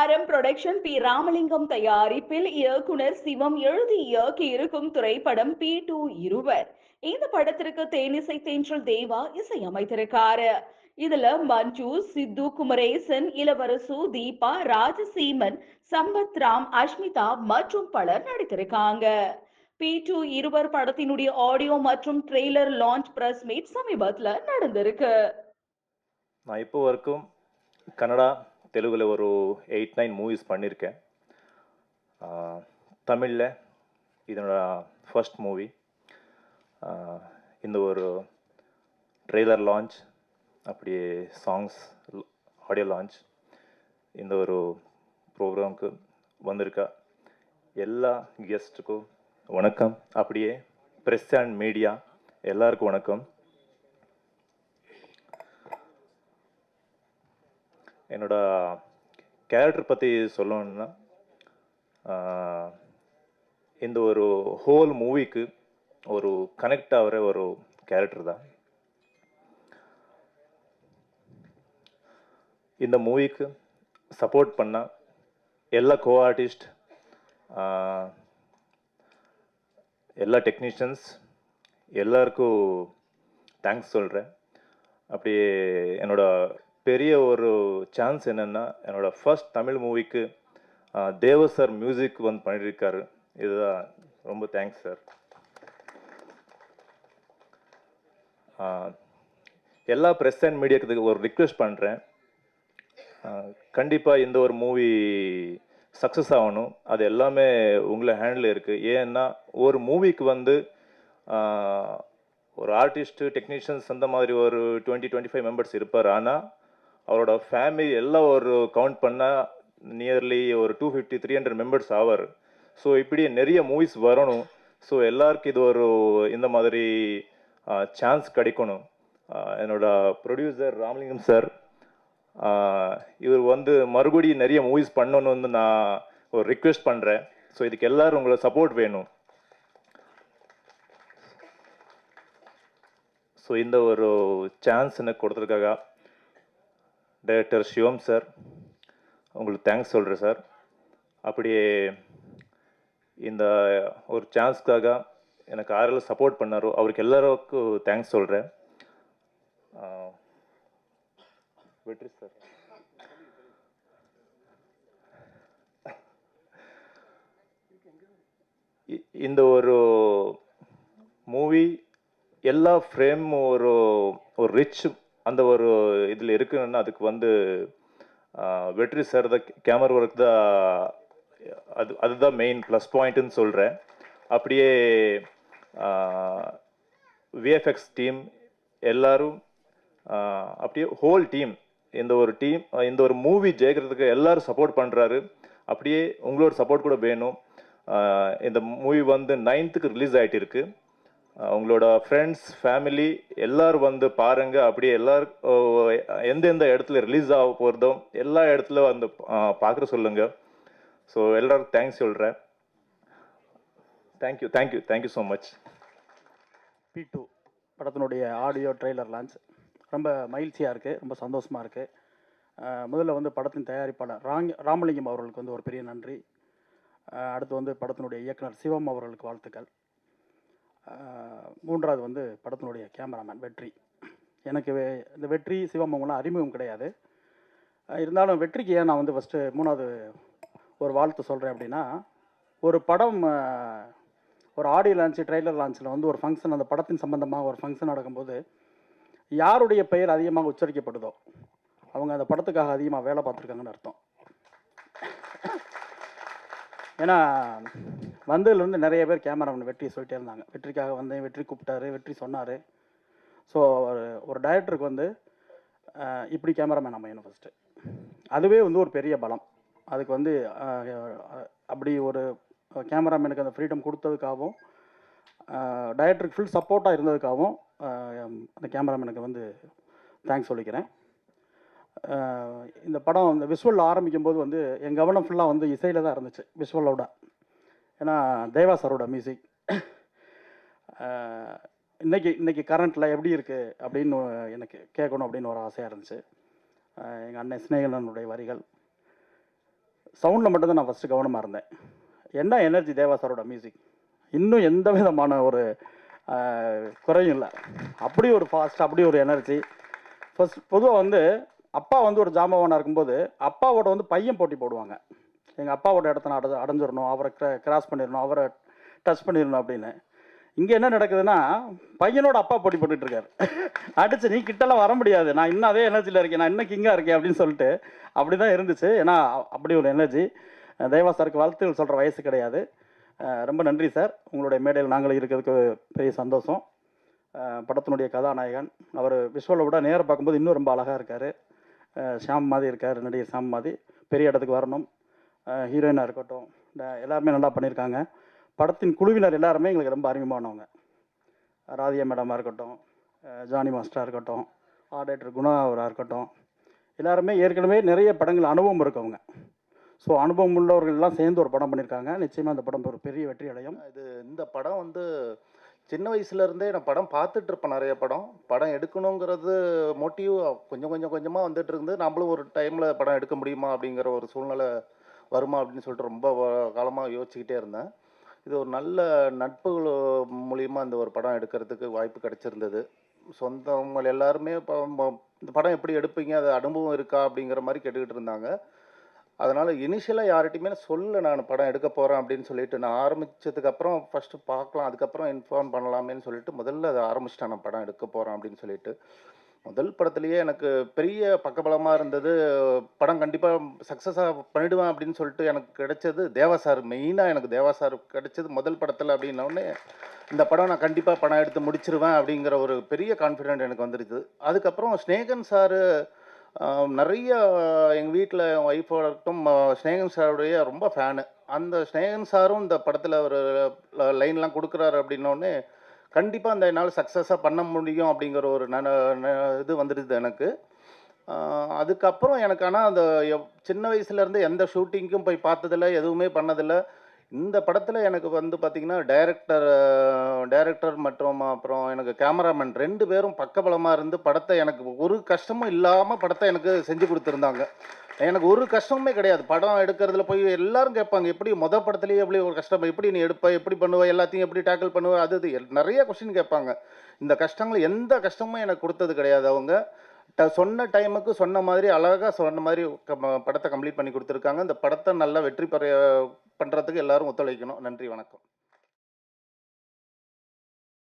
ஆரம் production B. Ramalingam தயாரிப்பில் இயக்குனர் சிவம் எழுதி இயக்கி இருக்கும் திரைப்படம் பி. டூ. இருவர். இந்த படத்திற்கு தேனிசை தென்றல் தேவா இசையமைத்திருக்காரு. இதுல மஞ்சு சித்து குமரேசன் இளவரசு தீபா ராஜசீமன் சம்பத் ராம் அஷ்மிதா மற்றும் பலர் நடித்திருக்காங்க. பி. டூ. இருவர் படத்தினுடைய ஆடியோ மற்றும் ட்ரெய்லர் லான்ச் பிரஸ் மீட் சமீபத்துல நடந்திருக்கு. நான் இப்போ வரைக்கும் கனடா தெலுங்கில் ஒரு எயிட் நைன் மூவிஸ் பண்ணியிருக்கேன் தமிழில் இதனோட ஃபர்ஸ்ட் மூவி இந்த ஒரு ட்ரெய்லர் லான்ச் அப்படியே சாங்ஸ் ஆடியோ லான்ச் இந்த ஒரு ப்ரோக்ராமுக்கு வந்திருக்கா. எல்லா கெஸ்ட்டுக்கும் வணக்கம். அப்படியே ப்ரெஸ் அண்ட் மீடியா எல்லாருக்கும் வணக்கம். என்னோடய கேரக்டர் பற்றி சொல்லணும்னா இந்த ஒரு ஹோல் மூவிக்கு ஒரு கனெக்ட் ஆகிற ஒரு கேரக்டர் தான். இந்த மூவிக்கு சப்போர்ட் பண்ண எல்லா கோ ஆர்டிஸ்ட் எல்லா டெக்னீஷியன்ஸ் எல்லாருக்கும் தேங்க்ஸ் சொல்கிறேன் அப்படியே என்னோடய பெரிய ஒரு சான்ஸ் என்னென்னா என்னோடய ஃபர்ஸ்ட் தமிழ் மூவிக்கு தேவ சார் மியூசிக் வந்து பண்ணியிருக்காரு இதுதான் ரொம்ப தேங்க்ஸ் சார் எல்லா ப்ரெஸ் அண்ட் மீடியாக்கு ஒரு ரிக்வெஸ்ட் பண்ணுறேன் கண்டிப்பாக இந்த ஒரு மூவி சக்ஸஸ் ஆகணும். அது எல்லாமே உங்களை ஹேண்டில் இருக்குது ஏன்னா ஒரு மூவிக்கு வந்து ஒரு ஆர்டிஸ்ட்டு டெக்னீஷியன்ஸ் அந்த மாதிரி ஒரு டுவெண்ட்டி டுவெண்ட்டி ஃபைவ் மெம்பர்ஸ் இருப்பார். ஆனால் அவரோட ஃபேமிலி எல்லாம் ஒரு கவுண்ட் பண்ணால் நியர்லி ஒரு two fifty three hundred members ஆவார். ஸோ இப்படி நிறைய மூவிஸ் வரணும். ஸோ எல்லாருக்கும் இது ஒரு இந்த மாதிரி சான்ஸ் கிடைக்கணும். என்னோட ப்ரொடியூசர் ராமலிங்கம் சார் இவர் வந்து மறுபடியும் நிறைய மூவிஸ் பண்ணணும்னு வந்து நான் ஒரு ரிக்வெஸ்ட் பண்ணுறேன் ஸோ இதுக்கு எல்லோரும் உங்களை சப்போர்ட் வேணும். ஸோ இந்த ஒரு சான்ஸ் எனக்கு கொடுத்ததுக்காக டைரக்டர் சிவம் சார் உங்களுக்கு தேங்க்ஸ் சொல்கிறேன் சார் அப்படியே இந்த ஒரு சான்ஸ்க்காக எனக்கு யாரெல்லாம் சப்போர்ட் பண்ணாரோ. அவருக்கு எல்லாருக்கும் தேங்க்ஸ் சொல்கிறேன் வெற்றி சார் இ- இந்த ஒரு மூவி எல்லா ஃப்ரேம் ஒரு ஒரு ரிச் அந்த ஒரு இதில் இருக்குன்னா அதுக்கு வந்து வெற்றி சார் தான் கேமரா ஒர்க் தான் அது அதுதான் மெயின் ப்ளஸ் பாயிண்ட்டுன்னு சொல்கிறேன் அப்படியே விஎஃப்எக்ஸ் டீம் எல்லாரும் அப்படியே ஹோல் டீம் இந்த ஒரு டீம் இந்த ஒரு மூவி ஜெயிக்கிறதுக்கு எல்லாரும் சப்போர்ட் பண்ணுறாரு அப்படியே உங்களோட சப்போர்ட் கூட வேணும். இந்த மூவி வந்து நைன்த்துக்கு ரிலீஸ் ஆகிட்டு இருக்குது உங்களோட ஃப்ரெண்ட்ஸ் ஃபேமிலி எல்லாரும் வந்து பாருங்க. அப்படியே எல்லோரும் எந்தெந்த இடத்துல ரிலீஸ் ஆக போகிறதோ எல்லா இடத்துல வந்து பார்க்குற சொல்லுங்க. ஸோ எல்லோரும் தேங்க்ஸ் சொல்கிறேன் thank you thank you thank you so much P two படத்தினுடைய ஆடியோ ட்ரெய்லர் லான்ச் ரொம்ப மகிழ்ச்சியாக இருக்குது ரொம்ப சந்தோஷமாக இருக்குது முதல்ல வந்து படத்தின் தயாரிப்பாளர் ராங் ராமலிங்கம் அவர்களுக்கு வந்து ஒரு பெரிய நன்றி. அடுத்து வந்து படத்தினுடைய இயக்குனர் சிவம் அவர்களுக்கு வாழ்த்துக்கள். மூன்றாவது வந்து படத்தினுடைய கேமராமேன் வெற்றி. எனக்கு இந்த வெற்றி சிவம் அவங்களாம் அறிமுகம் கிடையாது. இருந்தாலும் வெற்றிக்கு ஏன் நான் வந்து ஃபஸ்ட்டு மூணாவது ஒரு வாழ்த்து சொல்கிறேன் அப்படின்னா ஒரு படம் ஒரு ஆடியோ லான்ச்சு ட்ரெய்லர் லான்ச்சில் வந்து ஒரு ஃபங்க்ஷன் அந்த படத்தின் சம்பந்தமாக ஒரு ஃபங்க்ஷன் நடக்கும்போது யாருடைய பெயர் அதிகமாக உச்சரிக்கப்படுதோ அவங்க அந்த படத்துக்காக அதிகமாக வேலை பார்த்துருக்காங்கன்னு அர்த்தம். ஏன்னா வந்ததுலேருந்து நிறைய பேர் கேமராமேன் வெற்றி சொல்லிட்டே இருந்தாங்க. வெற்றிக்காக வந்தேன் வெற்றி கூப்பிட்டாரு வெற்றி சொன்னார். ஸோ ஒரு ஒரு டைரக்டருக்கு வந்து இப்படி கேமராமேன் அமையணும் ஃபஸ்ட்டு அதுவே வந்து ஒரு பெரிய பலம். அதுக்கு வந்து அப்படி ஒரு கேமராமேனுக்கு அந்த ஃப்ரீடம் கொடுத்ததுக்காகவும் டைரக்டருக்கு ஃபுல் சப்போர்ட்டாக இருந்ததுக்காகவும் அந்த கேமராமேனுக்கு வந்து தேங்க்ஸ் சொல்லிக்கிறேன். இந்த படம் இந்த விஷுவல் ஆரம்பிக்கும் போது வந்து என் கவனம் ஃபுல்லாக வந்து இசையில் தான் இருந்துச்சு. விஷுவலோட ஏன்னா தேவா சாரோட மியூசிக் இன்றைக்கி இன்றைக்கி கரண்ட்டில் எப்படி இருக்குது அப்படின்னு எனக்கு கேட்கணும் அப்படின்னு ஒரு ஆசையாக இருந்துச்சு. எங்கள் அண்ணன் சிநேகனனுடைய வரிகள். சவுண்டில் மட்டும்தான் நான் ஃபஸ்ட்டு கவனமாக இருந்தேன். என்ன எனர்ஜி தேவா சாரோட மியூசிக் இன்னும் எந்த விதமான ஒரு குறையும் இல்லை. அப்படி ஒரு ஃபாஸ்ட் அப்படி ஒரு எனர்ஜி ஃபர்ஸ்ட் பொதுவாக வந்து அப்பா வந்து ஒரு ஜாம்பவானாக இருக்கும்போது அப்பாவோட வந்து பையன் போட்டி போடுவாங்க. எங்கள் அப்பாவோட இடத்த நான் அடைஞ்சிடணும் அவரை கிராஸ் பண்ணிடணும் அவரை டச் பண்ணிடணும் அப்படின்னு. இங்கே என்ன நடக்குதுன்னா பையனோட அப்பா போட்டி போட்டுட்டு அடிச்சு நீ கிட்டலாம் வர முடியாது. நான் இன்னும் அதே எனர்ஜியில் இருக்கேன். நான் இன்னும் கிங்காக இருக்கேன் அப்படின்னு சொல்லிட்டு அப்படி தான் இருந்துச்சு. ஏன்னா அப்படி ஒரு எனர்ஜி தேவா சாருக்கு வாழ்த்துகள் சொல்கிற வயசு கிடையாது. ரொம்ப நன்றி சார் உங்களுடைய மேடையில் நாங்கள் இருக்கிறதுக்கு பெரிய சந்தோஷம். படத்தினுடைய கதாநாயகன். அவர் விஷுவலை விட நேராக பார்க்கும்போது இன்னும் ரொம்ப அழகாக இருக்கார். ஷாம் மாதிரி இருக்கார் நடிகர் ஷாம் மாதிரி. பெரிய இடத்துக்கு வரணும். ஹீரோயினாக இருக்கட்டும். எல்லாருமே நல்லா பண்ணியிருக்காங்க படத்தின் குழுவினர் எல்லாருமே எங்களுக்கு ரொம்ப அறிமுகமானவங்க. ராதியா மேடமாக இருக்கட்டும் ஜானி மாஸ்டராக இருக்கட்டும் ஆர்டேட்டர் குணா அவராக இருக்கட்டும் எல்லாருமே ஏற்கனவே நிறைய படங்கள் அனுபவம் இருக்கவங்க. ஸோ அனுபவம் உள்ளவர்கள் எல்லாம் சேர்ந்து ஒரு படம் பண்ணியிருக்காங்க நிச்சயமாக அந்த படம் ஒரு பெரிய வெற்றி அடையும். இது இந்த படம் வந்து சின்ன வயசுலேருந்தே நான் படம் பார்த்துட்டு இருப்பேன் நிறைய படம். படம் எடுக்கணுங்கிறது மோட்டிவ் கொஞ்சம் கொஞ்சம் கொஞ்சமாக வந்துட்டு இருந்து நம்மளும் ஒரு டைமில் படம் எடுக்க முடியுமா அப்படிங்கிற ஒரு சூழ்நிலை வருமா அப்படின்னு சொல்லிட்டு ரொம்ப காலமாக யோசிச்சுக்கிட்டே இருந்தேன். இது ஒரு நல்ல நட்புகள் மூலியமாக இந்த ஒரு படம் எடுக்கிறதுக்கு வாய்ப்பு கிடச்சிருந்தது. சொந்தவங்க எல்லாருமே இப்போ இந்த படம் எப்படி எடுப்பீங்க? அது அனுபவம் இருக்கா? அப்படிங்கிற மாதிரி கேட்டுக்கிட்டு இருந்தாங்க. அதனால் இனிஷியலாக யார்கிட்டையுமே சொல்ல நான் படம் எடுக்க போகிறேன் அப்படின்னு சொல்லிட்டு. நான் ஆரம்பிச்சதுக்கு அப்புறம் ஃபஸ்ட்டு பார்க்கலாம் அதுக்கப்புறம் இன்ஃபார்ம் பண்ணலாமேன்னு சொல்லிட்டு முதல்ல அதை ஆரம்பிச்சிட்டேன். நான் படம் எடுக்க போகிறேன் அப்படின்னு சொல்லிட்டு. முதல் படத்துலேயே எனக்கு பெரிய பக்கபலமாக இருந்தது. படம் கண்டிப்பாக சக்ஸஸாக பண்ணிடுவேன் அப்படின்னு சொல்லிட்டு எனக்கு கிடைச்சது தேவா சார் மெயினாக எனக்கு தேவா சார் கிடைச்சது முதல் படத்தில் அப்படின்னோடனே இந்த படம் நான் கண்டிப்பாக படம் எடுத்து முடிச்சிருவேன் அப்படிங்கிற ஒரு பெரிய கான்ஃபிடென்ட் எனக்கு வந்துருச்சு. அதுக்கப்புறம் ஸ்னேகன் சார் நிறைய எங்கள் வீட்டில் என் ஒய்ஃபோட இருக்கட்டும் ஸ்னேகன் சாருடைய ரொம்ப ஃபேனு அந்த ஸ்னேகன் சாரும் இந்த படத்தில் ஒரு லைன்லாம் கொடுக்குறாரு அப்படின்னோடனே கண்டிப்பாக அந்த என்னால் சக்ஸஸாக பண்ண முடியும் அப்படிங்கிற ஒரு நன ந- இது வந்துடுது எனக்கு. அதுக்கப்புறம் எனக்கு ஆனால் அந்த சின்ன வயசுலேருந்து எந்த ஷூட்டிங்க்கும் போய் பார்த்ததில்ல எதுவுமே பண்ணதில்லை. இந்த படத்தில் எனக்கு வந்து பார்த்திங்கன்னா டைரக்டர் டைரக்டர் மற்றும் அப்புறம் எனக்கு கேமராமேன் ரெண்டு பேரும் பக்கபலமாக இருந்து படத்தை எனக்கு ஒரு கஷ்டமும் இல்லாமல் படத்தை எனக்கு செஞ்சு கொடுத்துருந்தாங்க. எனக்கு ஒரு கஷ்டமுமே கிடையாது. படம் எடுக்கிறதுல போய் எல்லாரும் கேட்பாங்க எப்படி மொத படத்துலேயே எப்படி ஒரு கஷ்டம்? எப்படி நீ எடுப்ப? எப்படி பண்ணுவ? எல்லாத்தையும் எப்படி டேக்கிள் பண்ணுவ? அது இது நிறைய கொஸ்டின் கேட்பாங்க. இந்த கஷ்டங்கள் எந்த கஷ்டமும் எனக்கு கொடுத்தது கிடையாது அவங்க. ட- சொன்ன டைமுக்கு சொன்ன மாதிரி அழகாக சொன்ன மாதிரி க- படத்தை கம்ப்ளீட் பண்ணி கொடுத்துருக்காங்க. இந்த படத்தை நல்லா வெற்றி பெற பண்ணுறதுக்கு எல்லாரும் ஒத்துழைக்கணும். நன்றி வணக்கம்.